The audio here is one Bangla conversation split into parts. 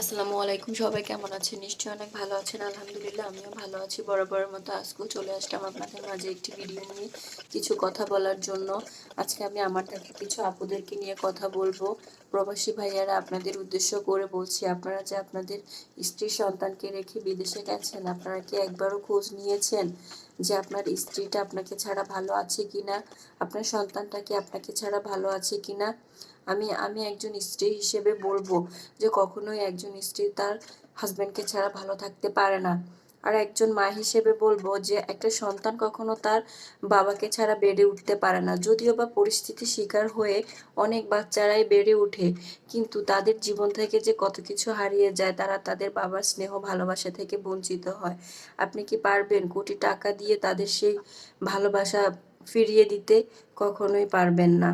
আসসালামু আলাইকুম সবাই, কেমন আছেন? নিশ্চয়ই অনেক ভালো আছেন, আলহামদুলিল্লাহ, আমিও ভালো আছি। বরাবরের মতো আজকেও চলে আসলাম আপনাদের মাঝে একটি ভিডিও নিয়ে কিছু কথা বলার জন্য। আজকে আমি আমার থেকে কিছু আপুদেরকে নিয়ে কথা বলব। প্রবাসী ভাইয়ারা, আপনাদের উদ্দেশ্য করে বলছি, আপনারা যে আপনাদের স্ত্রী সন্তানকে রেখে বিদেশে গেছেন, আপনারা কি একবারও খোঁজ নিয়েছেন? যে আপনার স্ত্রীটা আপনাকে ছাড়া ভালো আছে কি না আপনার সন্তানটা কি আপনাকে ছাড়া ভালো আছে কি না আমি আমি একজন স্ত্রী হিসেবে বলব যে কখনোই একজন স্ত্রী তার হাজব্যান্ডকে ছাড়া ভালো থাকতে পারে না। আর একজন মা হিসেবে বলব যে, একটা সন্তান কখনো তার বাবাকে ছাড়া বেড়ে উঠতে পারে না। যদিও বা পরিস্থিতির শিকার হয়ে অনেক বাচ্চারাই বেড়ে ওঠে, কিন্তু তাদের জীবন থেকে যে কত কিছু হারিয়ে যায়, তারা তাদের বাবার স্নেহ, ভালোবাসা থেকে বঞ্চিত হয়। আপনি কি পারবেন কোটি টাকা দিয়ে তাদের সেই ভালোবাসা ফিরিয়ে দিতে? কখনোই পারবেন না।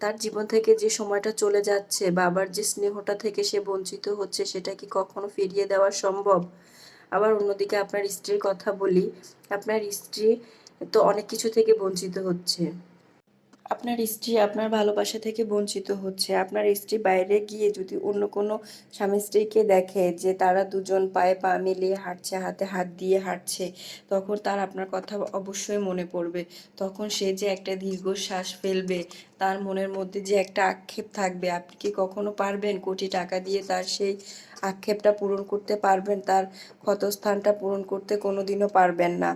তার জীবন থেকে যে সময়টা চলে যাচ্ছে, বাবার যে স্নেহটা থেকে সে বঞ্চিত হচ্ছে, সেটা কি কখনো ফিরিয়ে দেওয়া সম্ভব? আবার অন্যদিকে আপনার স্ত্রীর কথা বলি আপনার স্ত্রী তো অনেক কিছু থেকে বঞ্চিত হচ্ছে। আপনার স্ত্রী আপনার ভালোবাসা থেকে বঞ্চিত হচ্ছে। আপনার স্ত্রী বাইরে গিয়ে যদি অন্য কোনো স্বামী স্ত্রীকে দেখে যে তারা দুজন পায়ে পা মিলিয়ে হাঁটছে, হাতে হাত দিয়ে হাঁটছে, তখন তার আপনার কথা অবশ্যই মনে পড়বে। তখন সে যে একটা দীর্ঘশ্বাস ফেলবে, তার মনের মধ্যে যে একটা আক্ষেপ থাকবে, আপনি কি কখনো পারবেন কোটি টাকা দিয়ে তার সেই আক্ষেপটা পূরণ করতে পারবেন? তার ক্ষতস্থানটা পূরণ করতে কোনোদিনও পারবেন না।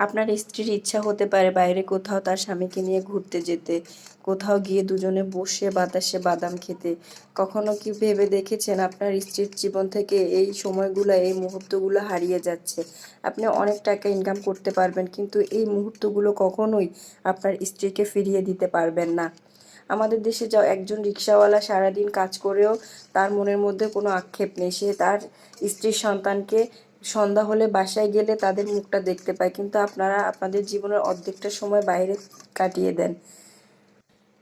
আপনার স্ত্রীর ইচ্ছা হতে পারে বাইরে কোথাও তার স্বামীকে নিয়ে ঘুরতে যেতে, কোথাও গিয়ে দুজনে বসে বাতাসে বাদাম খেতে। কখনো কি ভেবে দেখেছেন আপনার স্ত্রীর জীবন থেকে এই সময়গুলো, এই মুহূর্তগুলো হারিয়ে যাচ্ছে? আপনি অনেক টাকা ইনকাম করতে পারবেন, কিন্তু এই মুহূর্তগুলো কখনোই আপনার স্ত্রীকে ফিরিয়ে দিতে পারবেন না। আমাদের দেশে যা একজন রিক্সাওয়ালা সারাদিন কাজ করেও তার মনের মধ্যে কোনো আক্ষেপ নেই। সে তার স্ত্রীর সন্তানকে সন্ধ্যা হলে বাসায় গেলে তাদের মুখটা দেখতে পায়। কিন্তু আপনারা, আপনাদের জীবনের অর্ধেকটা সময় বাইরে কাটিয়ে দেন।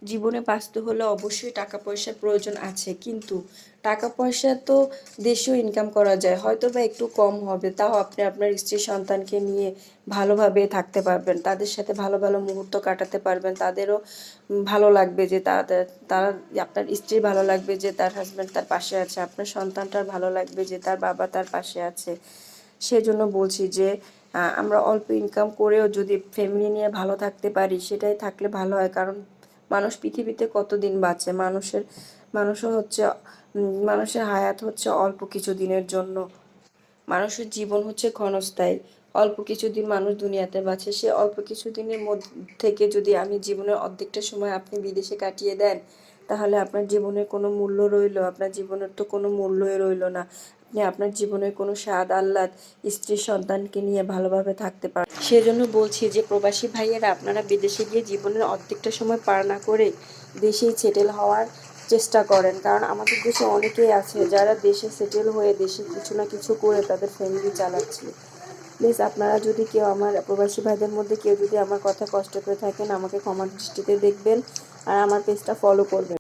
জীবনে বাঁচতে হলে অবশ্যই টাকা পয়সার প্রয়োজন আছে। কিন্তু টাকা পয়সা তো দেশেও ইনকাম করা যায়। হয়তো বা একটু কম হবে, তাও আপনি আপনার স্ত্রী সন্তানকে নিয়ে ভালোভাবে থাকতে পারবেন। তাদের সাথে ভালো ভালো মুহূর্ত কাটাতে পারবেন। তাদেরও ভালো লাগবে যে তাদের, তারা, আপনার স্ত্রী ভালো লাগবে যে তার হাজব্যান্ড তার পাশে আছে। আপনার সন্তানটার ভালো লাগবে যে তার বাবা তার পাশে আছে। সেজন্য বলছি যে আমরা অল্প ইনকাম করেও যদি ফ্যামিলি নিয়ে ভালো থাকতে পারি, সেটাই থাকলে ভালো হয়। কারণ মানুষ পৃথিবীতে কতদিন বাঁচে? মানুষের, মানুষও হচ্ছে মানুষের হায়াত হচ্ছে অল্প কিছু দিনের জন্য। মানুষের জীবন হচ্ছে ক্ষণস্থায়ী। অল্প কিছুদিন মানুষ দুনিয়াতে বাঁচে। সে অল্প কিছু দিনের মধ্যে থেকে যদি আমি জীবনের অর্ধেকটা সময় আপনি বিদেশে কাটিয়ে দেন তাহলে আপনার জীবনের কোনো মূল্য রইল, আপনার জীবনের তো কোনো মূল্যই রইল না। আপনি আপনার জীবনের কোনো স্বাদ, আহ্লাদ, স্ত্রী, সন্তানকে নিয়ে ভালোভাবে থাকতে পারেন সেজন্য বলছি যে, প্রবাসী ভাইয়েরা, আপনারা বিদেশে গিয়ে জীবনের অর্ধেকটা সময় পার না করে দেশেই সেটেল হওয়ার চেষ্টা করেন। কারণ আমাদের দেশে অনেকেই আছে যারা দেশে সেটেল হয়ে দেশে কিছু না কিছু করে তাদের ফ্যামিলি চালাচ্ছে। প্লিজ আপনারা যদি কেউ আমার প্রবাসী ভাইদের মধ্যে কেউ যদি আমার কথা কষ্ট করে থাকেন, আমাকে ক্ষমা দৃষ্টিতে দেখবেন আর আমার পেজটা ফলো করবেন।